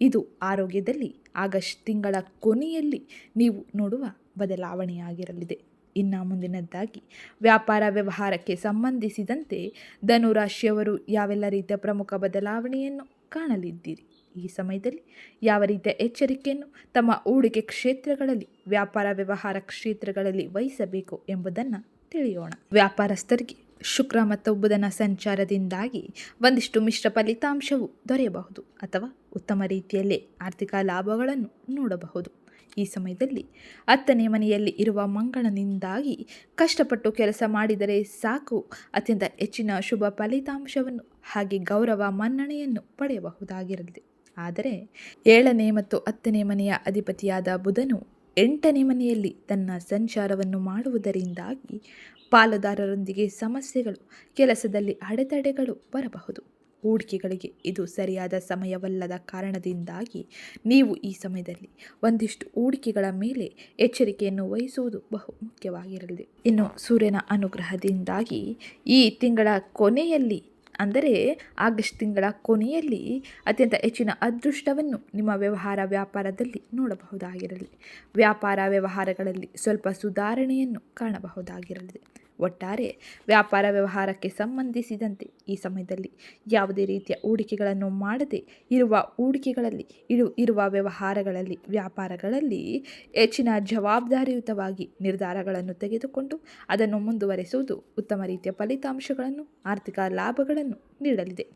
ಇದು ಆರೋಗ್ಯದಲ್ಲಿ ಆಗಸ್ಟ್ ತಿಂಗಳ ಕೊನೆಯಲ್ಲಿ ನೀವು ನೋಡುವ ಬದಲಾವಣೆಯಾಗಿರಲಿದೆ. ಇನ್ನು ಮುಂದಿನದ್ದಾಗಿ, ವ್ಯಾಪಾರ ವ್ಯವಹಾರಕ್ಕೆ ಸಂಬಂಧಿಸಿದಂತೆ ಧನುರಾಶಿಯವರು ಯಾವೆಲ್ಲ ರೀತಿಯ ಪ್ರಮುಖ ಬದಲಾವಣೆಯನ್ನು ಕಾಣಲಿದ್ದೀರಿ? ಈ ಸಮಯದಲ್ಲಿ ಯಾವ ರೀತಿಯ ಎಚ್ಚರಿಕೆಯನ್ನು ತಮ್ಮ ಹೂಡಿಕೆ ಕ್ಷೇತ್ರಗಳಲ್ಲಿ, ವ್ಯಾಪಾರ ವ್ಯವಹಾರ ಕ್ಷೇತ್ರಗಳಲ್ಲಿ ವಹಿಸಬೇಕು ಎಂಬುದನ್ನು ತಿಳಿಯೋಣ. ವ್ಯಾಪಾರಸ್ಥರಿಗೆ ಶುಕ್ರ ಮತ್ತು ಬುಧನ ಸಂಚಾರದಿಂದಾಗಿ ಒಂದಿಷ್ಟು ಮಿಶ್ರ ಫಲಿತಾಂಶವು ದೊರೆಯಬಹುದು ಅಥವಾ ಉತ್ತಮ ರೀತಿಯಲ್ಲೇ ಆರ್ಥಿಕ ಲಾಭಗಳನ್ನು ನೋಡಬಹುದು. ಈ ಸಮಯದಲ್ಲಿ ಹತ್ತನೇ ಮನೆಯಲ್ಲಿ ಇರುವ ಮಂಗಳನಿಂದಾಗಿ ಕಷ್ಟಪಟ್ಟು ಕೆಲಸ ಮಾಡಿದರೆ ಸಾಕು, ಅತ್ಯಂತ ಹೆಚ್ಚಿನ ಶುಭ ಫಲಿತಾಂಶವನ್ನು ಹಾಗೆ ಗೌರವ ಮನ್ನಣೆಯನ್ನು ಪಡೆಯಬಹುದಾಗಿರಲಿದೆ. ಆದರೆ ಏಳನೇ ಮತ್ತು ಹತ್ತನೇ ಮನೆಯ ಅಧಿಪತಿಯಾದ ಬುಧನು ಎಂಟನೇ ಮನೆಯಲ್ಲಿ ತನ್ನ ಸಂಚಾರವನ್ನು ಮಾಡುವುದರಿಂದಾಗಿ ಪಾಲುದಾರರೊಂದಿಗೆ ಸಮಸ್ಯೆಗಳು, ಕೆಲಸದಲ್ಲಿ ಅಡೆತಡೆಗಳು ಬರಬಹುದು. ಹೂಡಿಕೆಗಳಿಗೆ ಇದು ಸರಿಯಾದ ಸಮಯವಲ್ಲದ ಕಾರಣದಿಂದಾಗಿ ನೀವು ಈ ಸಮಯದಲ್ಲಿ ಒಂದಿಷ್ಟು ಹೂಡಿಕೆಗಳ ಮೇಲೆ ಎಚ್ಚರಿಕೆಯನ್ನು ವಹಿಸುವುದು ಬಹು ಮುಖ್ಯವಾಗಿರಲಿದೆ. ಇನ್ನು ಸೂರ್ಯನ ಅನುಗ್ರಹದಿಂದಾಗಿ ಈ ತಿಂಗಳ ಕೊನೆಯಲ್ಲಿ ಅಂದರೆ ಆಗಸ್ಟ್ ತಿಂಗಳ ಕೊನೆಯಲ್ಲಿ ಅತ್ಯಂತ ಹೆಚ್ಚಿನ ಅದೃಷ್ಟವನ್ನು ನಿಮ್ಮ ವ್ಯವಹಾರ ವ್ಯಾಪಾರದಲ್ಲಿ ನೋಡಬಹುದಾಗಿರಲಿ. ವ್ಯಾಪಾರ ವ್ಯವಹಾರಗಳಲ್ಲಿ ಸ್ವಲ್ಪ ಸುಧಾರಣೆಯನ್ನು ಕಾಣಬಹುದಾಗಿರಲಿದೆ. ಒಟ್ಟಾರೆ ವ್ಯಾಪಾರ ವ್ಯವಹಾರಕ್ಕೆ ಸಂಬಂಧಿಸಿದಂತೆ ಈ ಸಮಯದಲ್ಲಿ ಯಾವುದೇ ರೀತಿಯ ಹೂಡಿಕೆಗಳನ್ನು ಮಾಡದೆ ಇರುವ ಹೂಡಿಕೆಗಳಲ್ಲಿ ಇರು, ಇರುವ ವ್ಯವಹಾರಗಳಲ್ಲಿ, ವ್ಯಾಪಾರಗಳಲ್ಲಿ ಹೆಚ್ಚಿನ ಜವಾಬ್ದಾರಿಯುತವಾಗಿ ನಿರ್ಧಾರಗಳನ್ನು ತೆಗೆದುಕೊಂಡು ಅದನ್ನು ಮುಂದುವರೆಸುವುದು ಉತ್ತಮ ರೀತಿಯ ಫಲಿತಾಂಶಗಳನ್ನು, ಆರ್ಥಿಕ ಲಾಭಗಳನ್ನು ನೀಡಲಿದೆ.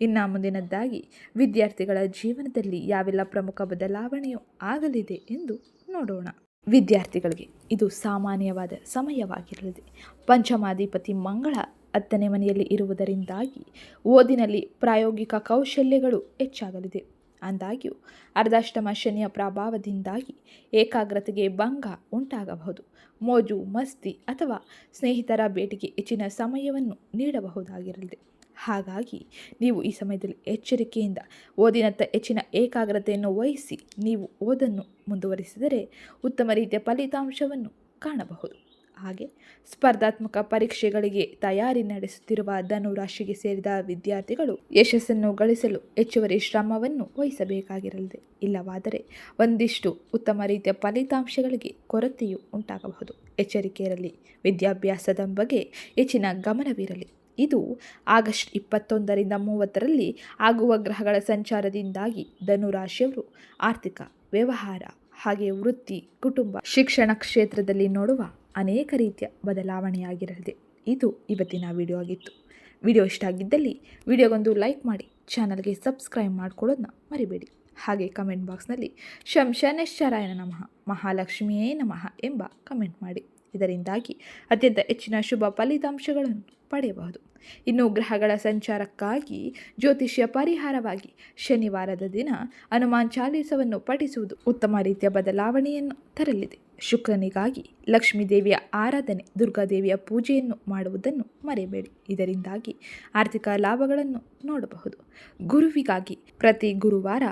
ಇನ್ನು ಮುಂದಿನದ್ದಾಗಿ, ವಿದ್ಯಾರ್ಥಿಗಳ ಜೀವನದಲ್ಲಿ ಯಾವೆಲ್ಲ ಪ್ರಮುಖ ಬದಲಾವಣೆಯು ಆಗಲಿದೆ ಎಂದು ನೋಡೋಣ. ವಿದ್ಯಾರ್ಥಿಗಳಿಗೆ ಇದು ಸಾಮಾನ್ಯವಾದ ಸಮಯವಾಗಿರಲಿದೆ. ಪಂಚಮಾಧಿಪತಿ ಮಂಗಳ ಹತ್ತನೇ ಮನೆಯಲ್ಲಿ ಇರುವುದರಿಂದಾಗಿ ಓದಿನಲ್ಲಿ ಪ್ರಾಯೋಗಿಕ ಕೌಶಲ್ಯಗಳು ಹೆಚ್ಚಾಗಲಿದೆ. ಅಂದಾಗ್ಯೂ, ಅರ್ಧಾಷ್ಟಮ ಶನಿಯ ಪ್ರಭಾವದಿಂದಾಗಿ ಏಕಾಗ್ರತೆಗೆ ಭಂಗ ಉಂಟಾಗಬಹುದು. ಮೋಜು, ಮಸ್ತಿ ಅಥವಾ ಸ್ನೇಹಿತರ ಭೇಟಿಗೆ ಹೆಚ್ಚಿನ ಸಮಯವನ್ನು ನೀಡಬಹುದಾಗಿರಲಿದೆ. ಹಾಗಾಗಿ ನೀವು ಈ ಸಮಯದಲ್ಲಿ ಎಚ್ಚರಿಕೆಯಿಂದ ಓದಿನತ್ತ ಹೆಚ್ಚಿನ ಏಕಾಗ್ರತೆಯನ್ನು ವಹಿಸಿ ನೀವು ಓದನ್ನು ಮುಂದುವರಿಸಿದರೆ ಉತ್ತಮ ರೀತಿಯ ಫಲಿತಾಂಶವನ್ನು ಕಾಣಬಹುದು. ಹಾಗೆ ಸ್ಪರ್ಧಾತ್ಮಕ ಪರೀಕ್ಷೆಗಳಿಗೆ ತಯಾರಿ ನಡೆಸುತ್ತಿರುವ ಧನುರಾಶಿಗೆ ಸೇರಿದ ವಿದ್ಯಾರ್ಥಿಗಳು ಯಶಸ್ಸನ್ನು ಗಳಿಸಲು ಹೆಚ್ಚುವರಿ ಶ್ರಮವನ್ನು ವಹಿಸಬೇಕಾಗಿರಲಿದೆ. ಇಲ್ಲವಾದರೆ ಒಂದಿಷ್ಟು ಉತ್ತಮ ರೀತಿಯ ಫಲಿತಾಂಶಗಳಿಗೆ ಕೊರತೆಯು ಉಂಟಾಗಬಹುದು. ಎಚ್ಚರಿಕೆ ಇರಲಿ ವಿದ್ಯಾಭ್ಯಾಸದ ಬಗ್ಗೆ ಹೆಚ್ಚಿನ ಗಮನವಿರಲಿ. ಇದು ಆಗಸ್ಟ್ ಇಪ್ಪತ್ತೊಂದರಿಂದ ಮೂವತ್ತರಲ್ಲಿ ಆಗುವ ಗ್ರಹಗಳ ಸಂಚಾರದಿಂದಾಗಿ ಧನುರಾಶಿಯವರು ಆರ್ಥಿಕ ವ್ಯವಹಾರ ಹಾಗೆ ವೃತ್ತಿ, ಕುಟುಂಬ, ಶಿಕ್ಷಣ ಕ್ಷೇತ್ರದಲ್ಲಿ ನೋಡುವ ಅನೇಕ ರೀತಿಯ ಬದಲಾವಣೆಯಾಗಿರಲಿದೆ. ಇದು ಇವತ್ತಿನ ವಿಡಿಯೋ ಆಗಿತ್ತು. ವಿಡಿಯೋ ಇಷ್ಟ ಆಗಿದ್ದಲ್ಲಿ ವಿಡಿಯೋಗೊಂದು ಲೈಕ್ ಮಾಡಿ ಚಾನಲ್ಗೆ ಸಬ್ಸ್ಕ್ರೈಬ್ ಮಾಡ್ಕೊಳ್ಳೋದನ್ನ ಮರಿಬೇಡಿ. ಹಾಗೆ ಕಮೆಂಟ್ ಬಾಕ್ಸ್ನಲ್ಲಿ ಶಂ ಶನೇಶ್ವರಾಯನ ನಮಃ, ಮಹಾಲಕ್ಷ್ಮಿಯೇ ನಮಃ ಎಂಬ ಕಮೆಂಟ್ ಮಾಡಿ. ಇದರಿಂದಾಗಿ ಅತ್ಯಂತ ಹೆಚ್ಚಿನ ಶುಭ ಫಲಿತಾಂಶಗಳನ್ನು ಪಡೆಯಬಹುದು. ಇನ್ನು ಗ್ರಹಗಳ ಸಂಚಾರಕ್ಕಾಗಿ ಜ್ಯೋತಿಷ್ಯ ಪರಿಹಾರವಾಗಿ ಶನಿವಾರದ ದಿನ ಹನುಮಾನ್ ಚಾಲೀಸವನ್ನು ಪಠಿಸುವುದು ಉತ್ತಮ ರೀತಿಯ ಬದಲಾವಣೆಯನ್ನು ತರಲಿದೆ. ಶುಕ್ರನಿಗಾಗಿ ಲಕ್ಷ್ಮೀ ದೇವಿಯ ಆರಾಧನೆ, ದುರ್ಗಾದೇವಿಯ ಪೂಜೆಯನ್ನು ಮಾಡುವುದನ್ನು ಮರೆಯಬೇಡಿ. ಇದರಿಂದಾಗಿ ಆರ್ಥಿಕ ಲಾಭಗಳನ್ನು ನೋಡಬಹುದು. ಗುರುವಿಗಾಗಿ ಪ್ರತಿ ಗುರುವಾರ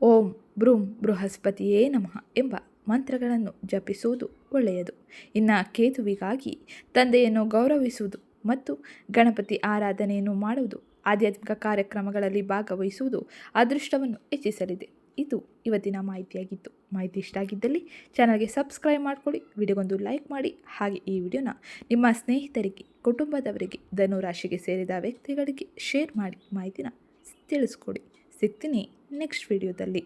ಓಂ ಬ್ರೂಂ ಬೃಹಸ್ಪತಿಯೇ ನಮಃ ಎಂಬ ಮಂತ್ರಗಳನ್ನು ಜಪಿಸುವುದು ಒಳ್ಳೆಯದು. ಇನ್ನು ಕೇತುವಿಗಾಗಿ ತಂದೆಯನ್ನು ಗೌರವಿಸುವುದು ಮತ್ತು ಗಣಪತಿ ಆರಾಧನೆಯನ್ನು ಮಾಡುವುದು, ಆಧ್ಯಾತ್ಮಿಕ ಕಾರ್ಯಕ್ರಮಗಳಲ್ಲಿ ಭಾಗವಹಿಸುವುದು ಅದೃಷ್ಟವನ್ನು ಹೆಚ್ಚಿಸಲಿದೆ. ಇದು ಇವತ್ತಿನ ಮಾಹಿತಿಯಾಗಿತ್ತು. ಮಾಹಿತಿ ಇಷ್ಟ ಆಗಿದ್ದಲ್ಲಿ ಚಾನಲ್ಗೆ ಸಬ್ಸ್ಕ್ರೈಬ್ ಮಾಡ್ಕೊಳ್ಳಿ, ವಿಡಿಯೋಗೊಂದು ಲೈಕ್ ಮಾಡಿ, ಹಾಗೆ ಈ ವಿಡಿಯೋನ ನಿಮ್ಮ ಸ್ನೇಹಿತರಿಗೆ, ಕುಟುಂಬದವರಿಗೆ, ಧನುರಾಶಿಗೆ ಸೇರಿದ ವ್ಯಕ್ತಿಗಳಿಗೆ ಶೇರ್ ಮಾಡಿ ಮಾಹಿತಿನ ತಿಳಿಸ್ಕೊಡಿ. ಸಿಗ್ತೀನಿ ನೆಕ್ಸ್ಟ್ ವಿಡಿಯೋದಲ್ಲಿ.